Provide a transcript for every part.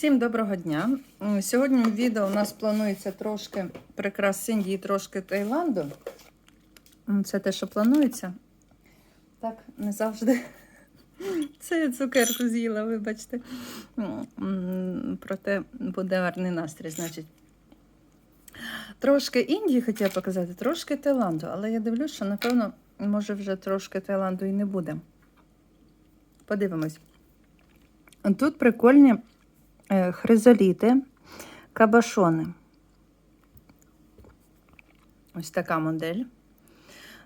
Всім доброго дня. Сьогодні відео у нас планується трошки прикрас Індії, трошки Таїланду. Це те, що планується. Так, не завжди. Це я цукерку з'їла, вибачте. Проте буде гарний настрій, значить. Трошки Індії хотіла показати, трошки Таїланду, але я дивлюсь, що, напевно, може вже трошки Таїланду і не буде. Подивимось. Тут прикольні хризоліти, кабашони. Ось така модель.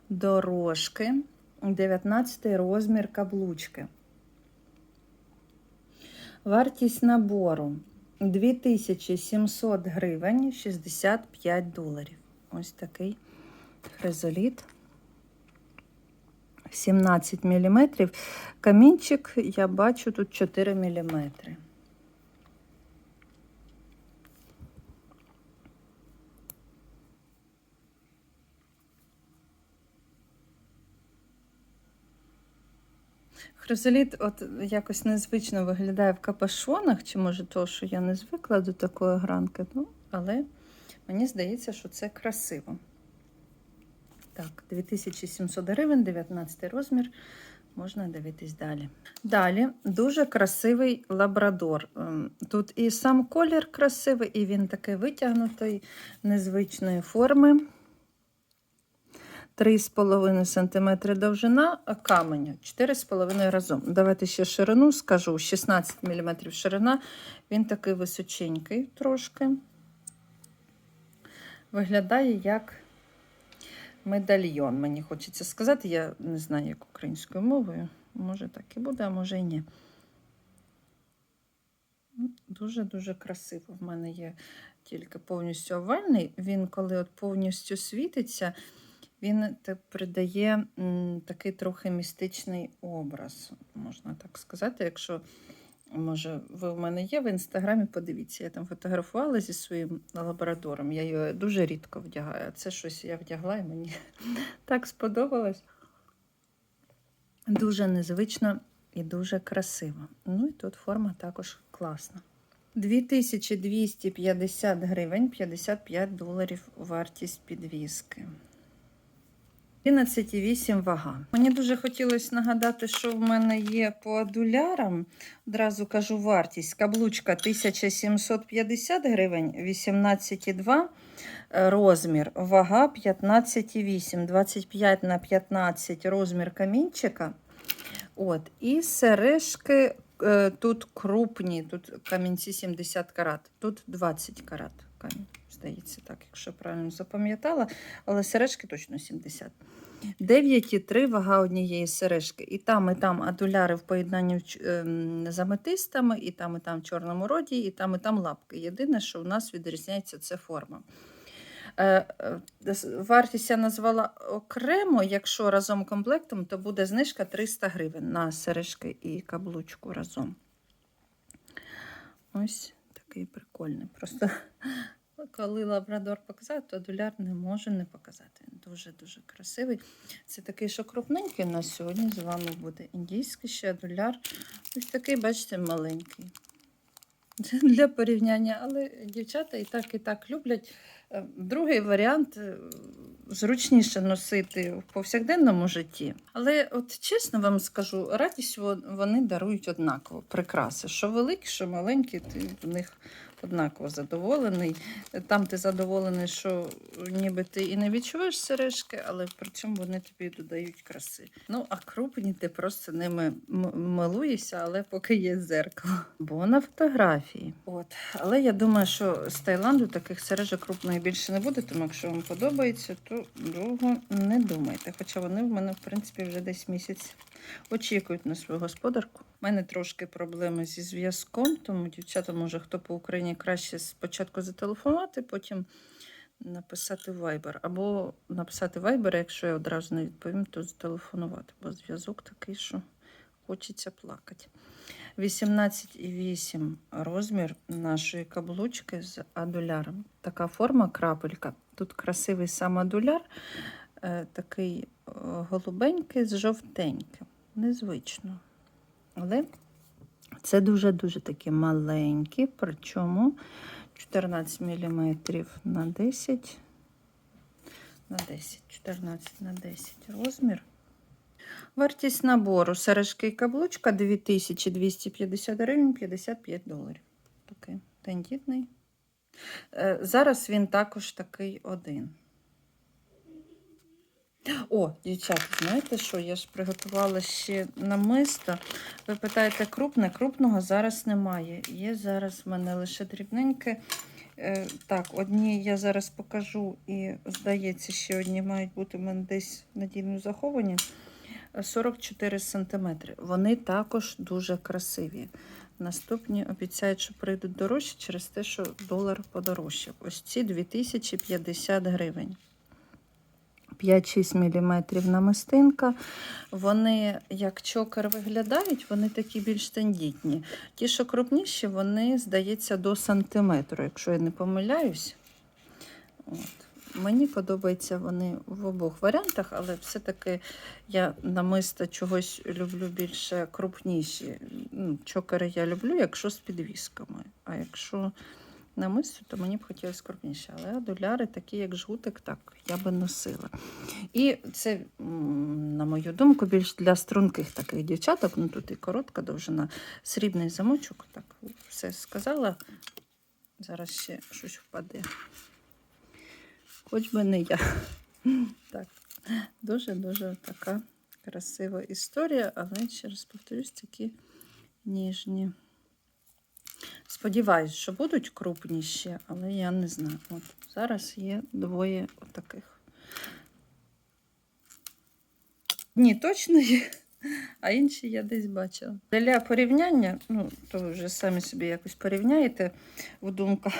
Дорожки. 19 розмір каблучки. Вартість набору 2700 гривень 65 доларів. Ось такий хризоліт. 17 мм. Камінчик я бачу тут 4 мм. Хризоліт от якось незвично виглядає в капашонах, чи може то, що я не звикла до такої гранки, ну, але мені здається, що це красиво. Так, 2700 гривень, 19 розмір. Можна дивитись далі. Далі дуже красивий лабрадор. Ем, Тут і сам колір красивий, і він такий витягнутий, незвичної форми. 3,5 см довжина, каменя 4,5 разом. Давайте ще ширину скажу: 16 мм ширина. Він такий височенький трошки. Виглядає як медальйон, мені хочеться сказати. Я не знаю, як українською мовою. Може так і буде, а може і ні. Дуже-дуже красиво. В мене є тільки повністю овальний. Він, коли от повністю світиться, він те- придає такий трохи містичний образ, можна так сказати. Якщо, може, ви в мене є в інстаграмі, подивіться, я там фотографувала зі своїм лабрадором. Я його дуже рідко вдягаю. Це щось я вдягла і мені так сподобалось. Дуже незвично і дуже красиво. Ну і тут форма також класна. 2250 гривень, 55 доларів вартість підвіски. 11,8 вага. Мені дуже хотілося нагадати, що в мене є по адулярам. Одразу кажу вартість. Каблучка 1750 гривень, 18,2 е, розмір. Вага 15,8, 25 на 15 розмір камінчика. От. І сережки е, тут крупні, тут камінці 70 карат, тут 20 карат камінь. Здається, так, якщо правильно запам'ятала, але сережки точно 70. 9,3 вага однієї сережки. І там, і там адуляри в поєднанні ем, з аметистами, і там, і там в чорному роді, і там, і там лапки. Єдине, що у нас відрізняється, це форма. Е, е, Вартість я назвала окремо, якщо разом комплектом, то буде знижка 300 гривень на сережки і каблучку разом. Ось такий прикольний. Просто коли лабрадор показав, то доляр не може не показати. Він дуже-дуже красивий. Це такий, що крупненький у нас сьогодні з вами буде індійський ще доляр. Ось такий, бачите, маленький. Це для порівняння, але дівчата і так, і так люблять. Е, Другий варіант е, зручніше носити в повсякденному житті. Але, от чесно вам скажу, радість вони дарують однаково. Прикраси. Що великі, що маленькі, ти в них однаково задоволений. Там ти задоволений, що ніби ти і не відчуваєш сережки, але при цьому вони тобі додають краси. Ну, а крупні ти просто ними милуєшся, але поки є зеркало. Бо на фотографії. От. Але я думаю, що з Таїланду таких сережок крупної більше не буде, тому якщо вам подобається, то довго не думайте. Хоча вони в мене, в принципі, вже десь місяць очікують на свою господарку. У мене трошки проблеми зі зв'язком, тому дівчата, може, хто по Україні краще спочатку зателефонувати, потім написати в Viber. Або написати в Viber, якщо я одразу не відповім, то зателефонувати, бо зв'язок такий, що хочеться плакати. 18,8 розмір нашої каблучки з адуляром. Така форма крапелька. Тут красивий сам адуляр, е, такий е, голубенький з жовтеньким. Незвично. Але Це дуже-дуже такі маленькі, причому 14 мм на 10 на 10, 14 на 10 розмір. Вартість набору сережки і каблучка 2250 гривень 55 доларів. Такий тендітний. Е, Зараз він також такий один. О, дівчата, знаєте що? Я ж приготувала ще намисто. Ви питаєте, крупне? Крупного зараз немає. Є зараз в мене лише дрібненьке. Е, Так, одні я зараз покажу, і здається, ще одні мають бути в мене десь надійно заховані. Е, 44 см. Вони також дуже красиві. Наступні обіцяють, що прийдуть дорожче через те, що долар подорожчав. Ось ці 2050 гривень. 5-6 мм намистинка. Вони, як чокер виглядають, вони такі більш тендітні. Ті, що крупніші, вони, здається, до сантиметру, якщо я не помиляюсь. От. Мені подобаються вони в обох варіантах, але все-таки я намисто чогось люблю більше крупніші. Ну, Чокери я люблю, якщо з підвісками. А якщо намисто, то мені б хотілося крупніше. Але доляри, такі як жгутик, так, я би носила. І це, на мою думку, більш для струнких таких дівчаток. Ну тут і коротка довжина, срібний замочок. Так, все сказала. Зараз ще щось впаде. Хоч би не я. Так, дуже-дуже така красива історія, але ще раз повторюсь, такі ніжні. Сподіваюсь, що будуть крупніші, але я не знаю. От зараз є двоє отаких. Ні, точно є, а інші я десь бачила. Для порівняння, ну, то ви вже самі собі якось порівняєте в думках.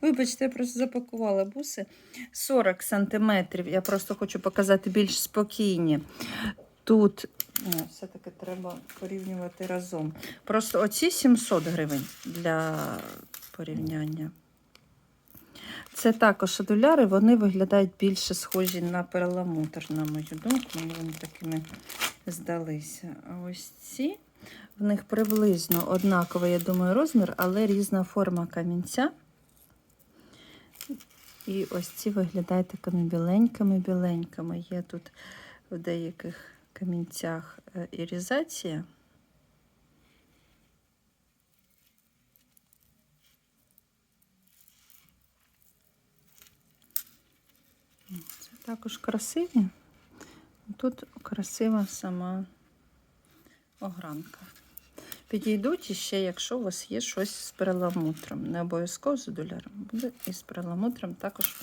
Вибачте, я просто запакувала буси. 40 сантиметрів. Я просто хочу показати більш спокійні. Тут все-таки треба порівнювати разом. Просто оці 700 гривень для порівняння. Це також адуляри, вони виглядають більше схожі на перламутр, на мою думку. Мені вони такими здалися. А ось ці, в них приблизно однаковий, я думаю, розмір, але різна форма камінця. І ось ці виглядають такими біленькими-біленькими. Є тут в деяких камінцях ірізація. Це також красиві. Тут красива сама огранка. Підійдуть іще, якщо у вас є щось з перламутром. Не обов'язково з доляром, буде і з перламутром також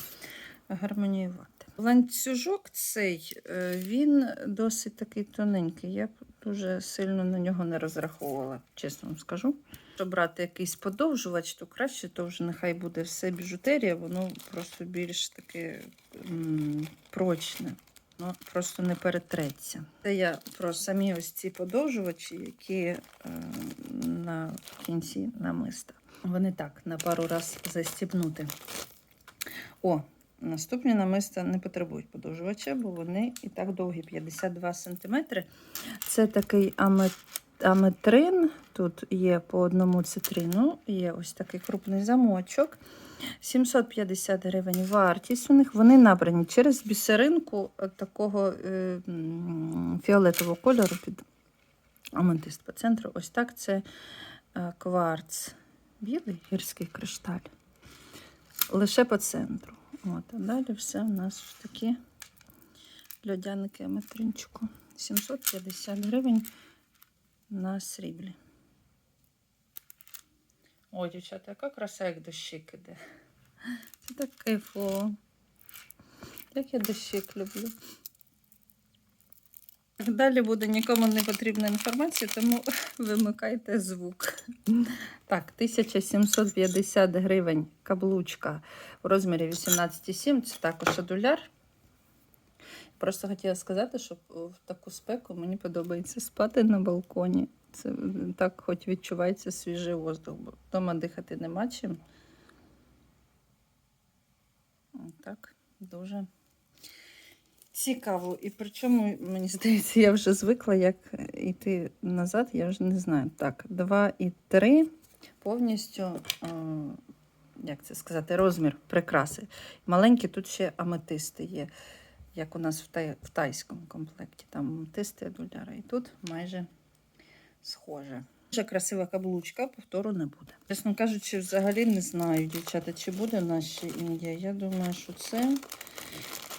гармоніювати. Ланцюжок цей, е, він досить такий тоненький. Я дуже сильно на нього не розраховувала, чесно вам скажу. Якщо брати якийсь подовжувач, то краще, то вже нехай буде все біжутерія, воно просто більш таке м, прочне. Ну, просто не перетреться. Це я про самі ось ці подовжувачі, які е, на кінці намиста. Вони так на пару раз застібнути. О, наступні намиста не потребують подовжувача, бо вони і так довгі 52 см. Це такий амет, аметрин. Тут є по одному цитрину, є ось такий крупний замочок. 750 гривень вартість у них. Вони набрані через бісеринку е, такого е, фіолетового кольору під аметист по центру. Ось так це е, кварц білий гірський кришталь. Лише по центру. От, а далі все у нас такі льодяники метринчику. 750 гривень на сріблі. О, дівчата, яка краса, як дощик іде. Це так кайфово. Як я дощик люблю. Далі буде нікому не потрібна інформація, тому вимикайте звук. Так, 1750 гривень каблучка в розмірі 18,7. Це також адуляр. Просто хотіла сказати, що в таку спеку мені подобається спати на балконі. Це так, хоч відчувається свіжий воздух, бо вдома дихати нема чим. Так, дуже цікаво. І причому, мені здається, я вже звикла, як йти назад, я вже не знаю. Так, 2 і 3 повністю, як це сказати, розмір прикраси. Маленькі тут ще аметисти є, як у нас в, тай, в тайському комплекті. Там аметисти доляри. І тут майже схоже. Дуже красива каблучка, повтору не буде. Чесно кажучи, взагалі не знаю, дівчата, чи буде наша Індія. Я думаю, що це,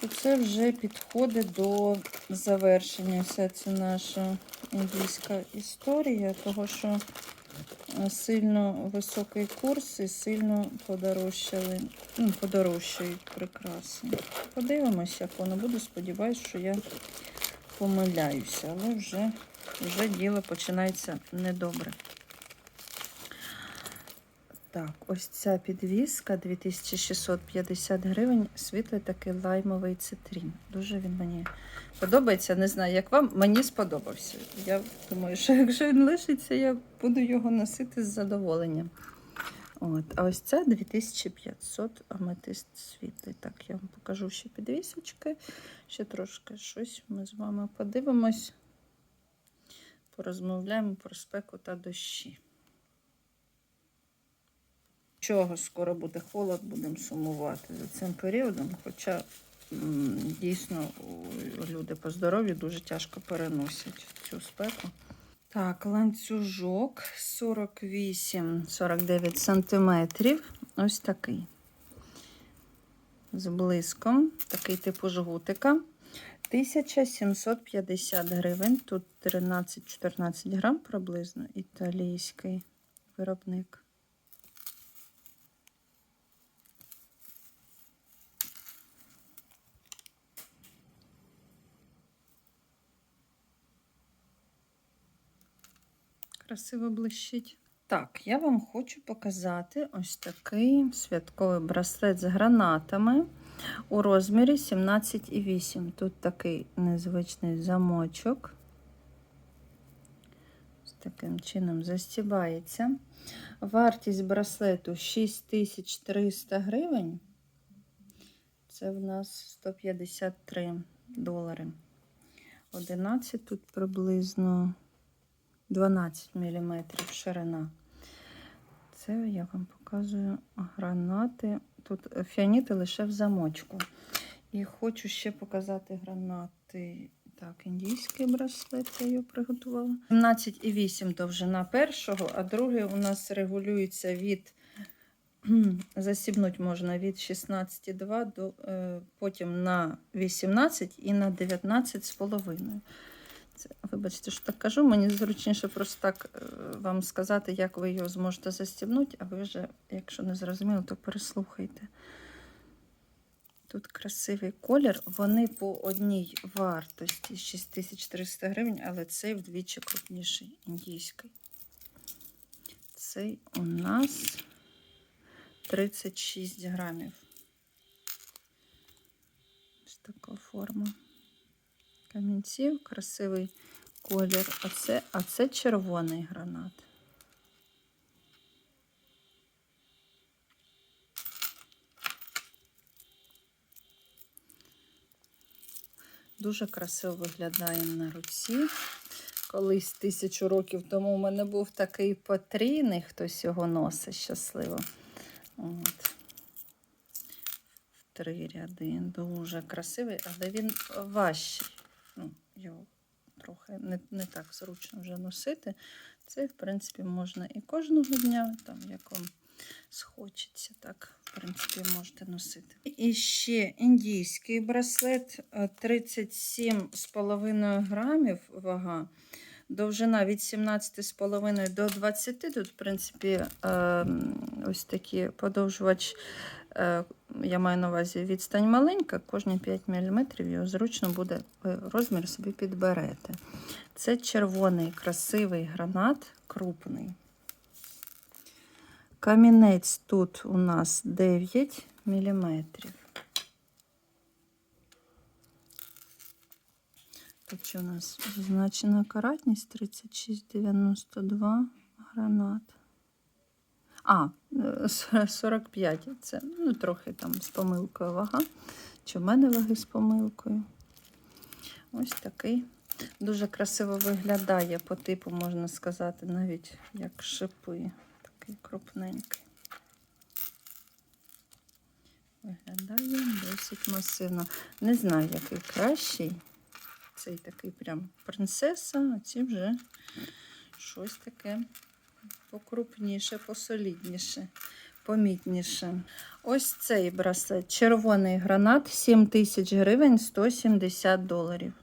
що це вже підходить до завершення. Вся ця наша індійська історія, того що е, сильно високий курс і сильно подорожчали, ну, подорожчають прикраси. Подивимось, як воно буде. Сподіваюсь, що я помиляюся, але вже вже діло починається недобре. Так, ось ця підвіска 2650 гривень, світлий такий лаймовий цитрін. Дуже він мені подобається. Не знаю, як вам, мені сподобався. Я думаю, що якщо він лишиться, я буду його носити з задоволенням. От. А ось це 2500 аметист світлий. Так, я вам покажу ще підвісочки. Ще трошки щось ми з вами подивимось порозмовляємо про спеку та дощі. Чого скоро буде холод, будемо сумувати за цим періодом. Хоча дійсно люди по здоров'ю дуже тяжко переносять цю спеку. Так, ланцюжок 48-49 сантиметрів. Ось такий. З блиском, такий типу жгутика. 1750 гривень. Тут 13-14 грам приблизно. Італійський виробник. Красиво блищить. Так, я вам хочу показати ось такий святковий браслет з гранатами у розмірі 17,8. Тут такий незвичний замочок. Таким чином застібається. Вартість браслету 6300 гривень. Це в нас 153 долари. 11 тут приблизно 12 мм ширина. Це я вам показую гранати. Тут фіаніти лише в замочку. І хочу ще показати гранати. Так, індійський браслет я його приготувала. 17,8 довжина першого, а другий у нас регулюється від засібнуть можна від 16,2 до е, потім на 18 і на 19,5. Це, вибачте, що так кажу. Мені зручніше просто так е, вам сказати, як ви його зможете застібнути, а ви вже, якщо не зрозуміло, то переслухайте. Тут красивий колір. Вони по одній вартості 6300 гривень, але цей вдвічі крупніший індійський. Цей у нас 36 грамів. Ось така форма камінців, красивий колір. А це, а це червоний гранат. Дуже красиво виглядає на руці. Колись тисячу років тому у мене був такий потрійний, хтось його носить щасливо. От. Три ряди. Дуже красивий, але він важчий. Його трохи не, не так зручно вже носити. Це, в принципі, можна і кожного дня, там, як вам схочеться, так, в принципі, можете носити. І ще індійський браслет 37,5 грамів вага. Довжина від 17,5 до 20. Тут, в принципі, е, ось такі подовжувач, е, я маю на увазі відстань маленька, кожні 5 мм його зручно буде, розмір собі підберете. Це червоний красивий гранат, крупний. Камінець тут у нас 9 мм. Тут що у нас зазначена каратність 3692 гранат. А, е, 45. Це ну, трохи там з помилкою вага. Чи в мене ваги з помилкою? Ось такий. Дуже красиво виглядає по типу, можна сказати, навіть як шипи. Такий крупненький. Виглядає досить масивно. Не знаю, який кращий. Цей такий прям принцеса, а ці вже щось таке покрупніше, посолідніше, помітніше. Ось цей браслет. Червоний гранат 7 тисяч гривень 170 доларів.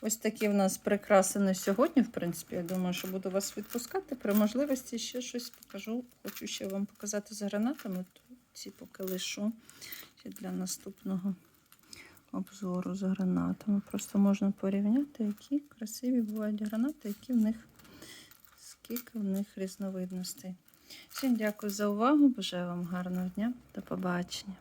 Ось такі в нас прикраси на сьогодні. В принципі, я думаю, що буду вас відпускати. При можливості ще щось покажу. Хочу ще вам показати з гранатами. Ці поки лишу ще для наступного обзору з гранатами. Просто можна порівняти, які красиві бувають гранати, які в них, скільки в них різновидностей. Всім дякую за увагу. Бажаю вам гарного дня. До побачення.